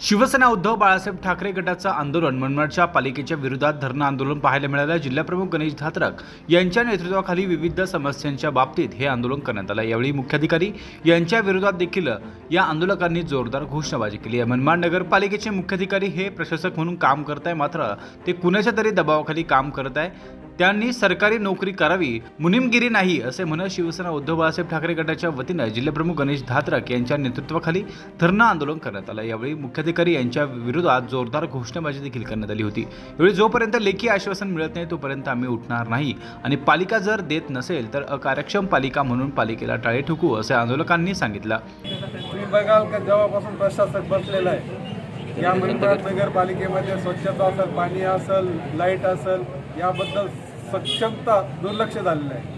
शिवसेना उद्धव बाळासाहेब ठाकरे गटाचं आंदोलन मनमाडच्या पालिकेच्या विरोधात धरणं आंदोलन पाहायला मिळालं. जिल्हाप्रमुख गणेश धात्रक यांच्या नेतृत्वाखाली विविध समस्यांच्या बाबतीत हे आंदोलन करण्यात आलं. यावेळी मुख्याधिकारी यांच्या विरोधात देखील या आंदोलकांनी जोरदार घोषणाबाजी केली. आहे मनमाड नगरपालिकेचे मुख्याधिकारी हे प्रशासक म्हणून काम करत आहे मात्र ते कुणाच्या तरी दबावाखाली काम करत आहे त्यांनी सरकारी नोकरी करावी मुनिमगिरी नाही असे म्हणत शिवसेना उद्धव बाळासाहेब ठाकरे गटाच्या वतीनं जिल्हाप्रमुख गणेश धात्रक यांच्या नेतृत्वाखाली धरणं आंदोलन करण्यात आलं. यावेळी मुख्याधिकारी यांच्या विरोधात जोरदार घोषणाबाजी देखील करण्यात आली होती. यावेळी जोपर्यंत लेखी आश्वासन मिळत नाही तोपर्यंत आम्ही उठणार नाही. आणि पालिका जर देत नसेल तर अकार्यक्षम पालिका म्हणून पालिकेला टाळे ठोकू असे आंदोलकांनी सांगितलं. तुम्ही बघाल का जेव्हापासून प्रशासक बसलेला आहे या मनमाड नगरपालिकेमध्ये स्वच्छता असेल पाणी असेल लाइट असेल याबद्दल सक्षमता दुर्लक्ष झालेलं आहे.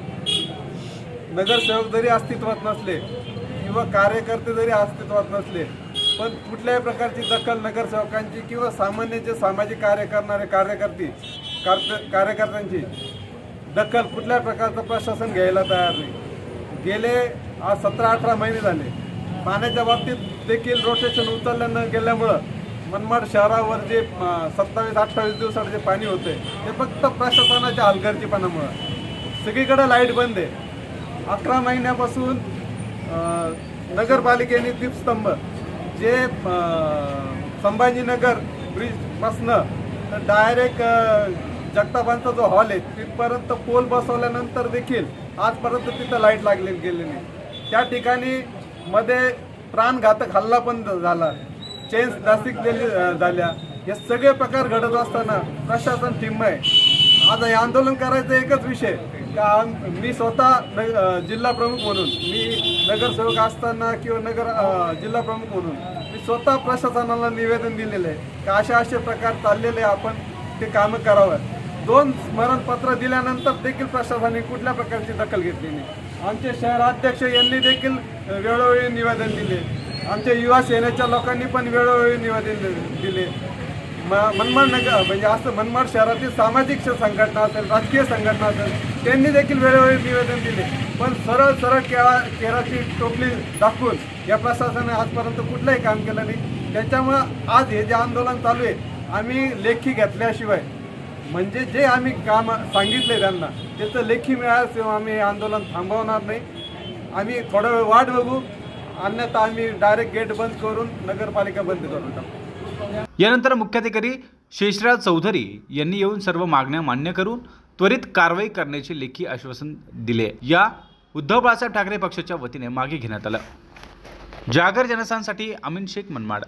नगरसेवक जरी अस्तित्वात नसले किंवा कार्यकर्ते जरी अस्तित्वात नसले पण कुठल्याही प्रकारची दखल नगरसेवकांची किंवा सामान्य जे सामाजिक कार्य करणारे कार्यकर्ते कार्यकर्त्यांची दखल कुठल्या प्रकारचं प्रशासन घ्यायला तयार नाही. गेले आज सतरा अठरा महिने झाले. पाण्याच्या बाबतीत देखील रोटेशन उचललं न गेल्यामुळं मनमाड शहरावर जे सत्तावीस अठ्ठावीस दिवसात जे पाणी होते ते फक्त प्रशासनाच्या हलगर्जीपणामुळं. सगळीकडं लाइट बंद आहे. अकरा महिन्यापासून नगरपालिकेने दीपस्तंभ जे संभाजीनगर ब्रिजपासनं तर डायरेक्ट जगतापांचा जो हॉल आहे तिथपर्यंत पोल बसवल्यानंतर देखील आजपर्यंत तिथं लाइट लागलेली गेलेली त्या ठिकाणी मध्ये प्राणघातक हल्ला पण झाला. चेन्स नाशिकलेली झाल्या. हे सगळे प्रकार घडत असताना प्रशासन टिंब आहे आज हे आंदोलन करायचं एकच विषय. का आम- मी स्वतः न जिल्हा प्रमुख म्हणून मी नगरसेवक असताना किंवा नगर जिल्हा प्रमुख म्हणून मी स्वतः प्रशासनाला निवेदन दिलेलं आहे का असे असे प्रकार चाललेले आपण ते कामं करावं. दोन स्मरणपत्र दिल्यानंतर देखील प्रशासनाने कुठल्या प्रकारची दखल घेतली नाही. आमचे शहराध्यक्ष यांनी देखील वेळोवेळी निवेदन दिले. आमच्या युवा सेनेच्या लोकांनी पण वेळोवेळी निवेदन दिले. म- मनमाड नगर म्हणजे असं मनमाड शहरातील सामाजिक संघटना असेल राजकीय संघटना असेल त्यांनी देखील वेळोवेळी निवेदन दिले. पण सरळ सरळ केळा केळाची टोपली दाखवून या प्रशासनाने आजपर्यंत कुठलंही काम केलं नाही. त्याच्यामुळं आज हे जे आंदोलन चालू आहे आम्ही लेखी घेतल्याशिवाय म्हणजे जे आम्ही काम सांगितले त्यांना त्याचं लेखी मिळाल्याशिवाय आम्ही आंदोलन थांबवणार नाही. आम्ही थोडा वेळ वाट बघू. अन्यथा आम्ही डायरेक्ट गेट बंद करून नगरपालिका बंद करून टाकू. यानंतर मुख्याधिकारी शेषराज चौधरी यांनी येऊन सर्व मागण्या मान्य करून त्वरित कारवाई करण्याचे लेखी आश्वासन दिले. या उद्धव बाळासाहेब ठाकरे पक्षाच्या वतीने मागे घेण्यात आलं. जागर जनसांसाठी अमीन शेख मनमाड.